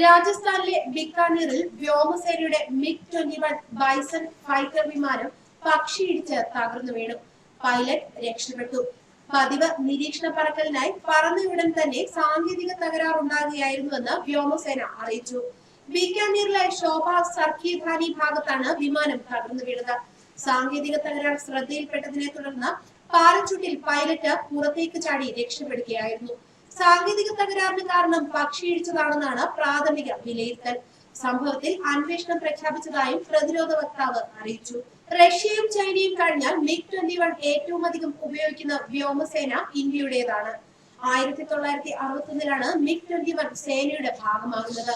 രാജസ്ഥാനിലെ ബിക്കാനീറിൽ വ്യോമസേനയുടെ MiG twenty one Bison fighter വിമാനം പക്ഷിയിടിച്ച് തകർന്നു വീണു. പൈലറ്റ് രക്ഷപ്പെട്ടു. പതിവ് നിരീക്ഷണ പറക്കലിനായി പറന്നയുടൻ തന്നെ സാങ്കേതിക തകരാറുണ്ടാകുകയായിരുന്നുവെന്ന് വ്യോമസേന അറിയിച്ചു. ബിക്കാനീറിലെ ശോഭ സർക്കിധാനി ഭാഗത്താണ് വിമാനം തകർന്നു വീണത്. സാങ്കേതിക തകരാർ ശ്രദ്ധയിൽപ്പെട്ടതിനെ തുടർന്ന് പാരച്ചൂട്ടിൽ പൈലറ്റ് പുറത്തേക്ക് ചാടി രക്ഷപ്പെടുകയായിരുന്നു. സാങ്കേതിക തകരാറിന് കാരണം പക്ഷിയിടിച്ചതാണെന്നാണ് പ്രാഥമിക വിലയിരുത്തൽ. സംഭവത്തിൽ അന്വേഷണം പ്രഖ്യാപിച്ചതായും പ്രതിരോധ വക്താവ് അറിയിച്ചു. റഷ്യയും ചൈനയും കഴിഞ്ഞാൽ മിഗ് ട്വന്റി വൺ ഏറ്റവും അധികം ഉപയോഗിക്കുന്ന വ്യോമസേന ഇന്ത്യയുടേതാണ്. ആയിരത്തി തൊള്ളായിരത്തി അറുപത്തൊന്നിലാണ് മിഗ് ട്വന്റി വൺ സേനയുടെ ഭാഗമാകുന്നത്.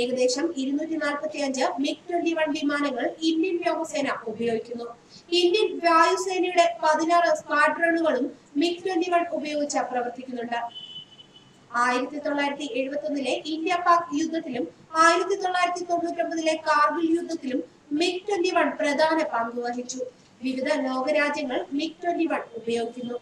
ഏകദേശം ഇരുന്നൂറ്റി നാൽപ്പത്തി അഞ്ച് മിഗ് ട്വന്റി വൺ വിമാനങ്ങൾ ഇന്ത്യൻ വ്യോമസേന ഉപയോഗിക്കുന്നു. ഇന്ത്യൻ വായുസേനയുടെ പതിനാറ് സ്ക്വാഡ്രണുകളും മിഗ് ട്വന്റി വൺ ഉപയോഗിച്ച് പ്രവർത്തിക്കുന്നുണ്ട്. ആയിരത്തി തൊള്ളായിരത്തി എഴുപത്തി ഒന്നിലെ ഇന്ത്യ പാക് യുദ്ധത്തിലും ആയിരത്തി തൊള്ളായിരത്തി തൊണ്ണൂറ്റി ഒമ്പതിലെ കാർഗിൽ യുദ്ധത്തിലും മിഗ് ട്വന്റി വൺ പ്രധാന പങ്ക് വഹിച്ചു. വിവിധ ലോകരാജ്യങ്ങൾ മിഗ് ട്വന്റി വൺ ഉപയോഗിക്കുന്നു.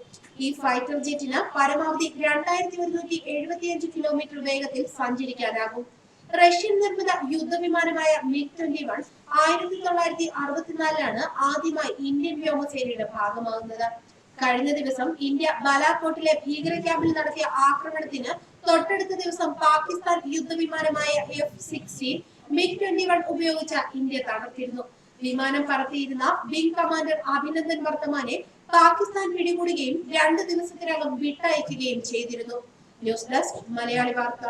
ഈ ഫൈറ്റർ ജെറ്റിന് പരമാവധി രണ്ടായിരത്തി ഒരുന്നൂറ്റി എഴുപത്തിയഞ്ച് കിലോമീറ്റർ വേഗത്തിൽ സഞ്ചരിക്കാനാകും. റഷ്യൻ നിർമ്മിത യുദ്ധവിമാനമായ മിഗ് ട്വന്റി വൺ ആയിരത്തി തൊള്ളായിരത്തി അറുപത്തിനാലിലാണ് ആദ്യമായി ഇന്ത്യൻ വ്യോമസേനയുടെ ഭാഗമാകുന്നത്. കഴിഞ്ഞ ദിവസം ഇന്ത്യ ബാലാക്കോട്ടിലെ ഭീകര ക്യാമ്പിൽ നടത്തിയ ആക്രമണത്തിന് തൊട്ടടുത്ത ദിവസം Pakistan യുദ്ധവിമാനമായ F sixteen MiG twenty one ഉപയോഗിച്ച ഇന്ത്യ തകർത്തിരുന്നു. വിമാനം പറത്തിയിരുന്ന വിംഗ് കമാൻഡർ അഭിനന്ദൻ വർത്തമാനെ പാകിസ്ഥാൻ പിടികൂടുകയും രണ്ട് ദിവസത്തിനകം വിട്ടയക്കുകയും ചെയ്തിരുന്നു. ന്യൂസ് ഡെസ്ക് മലയാളി വാർത്ത.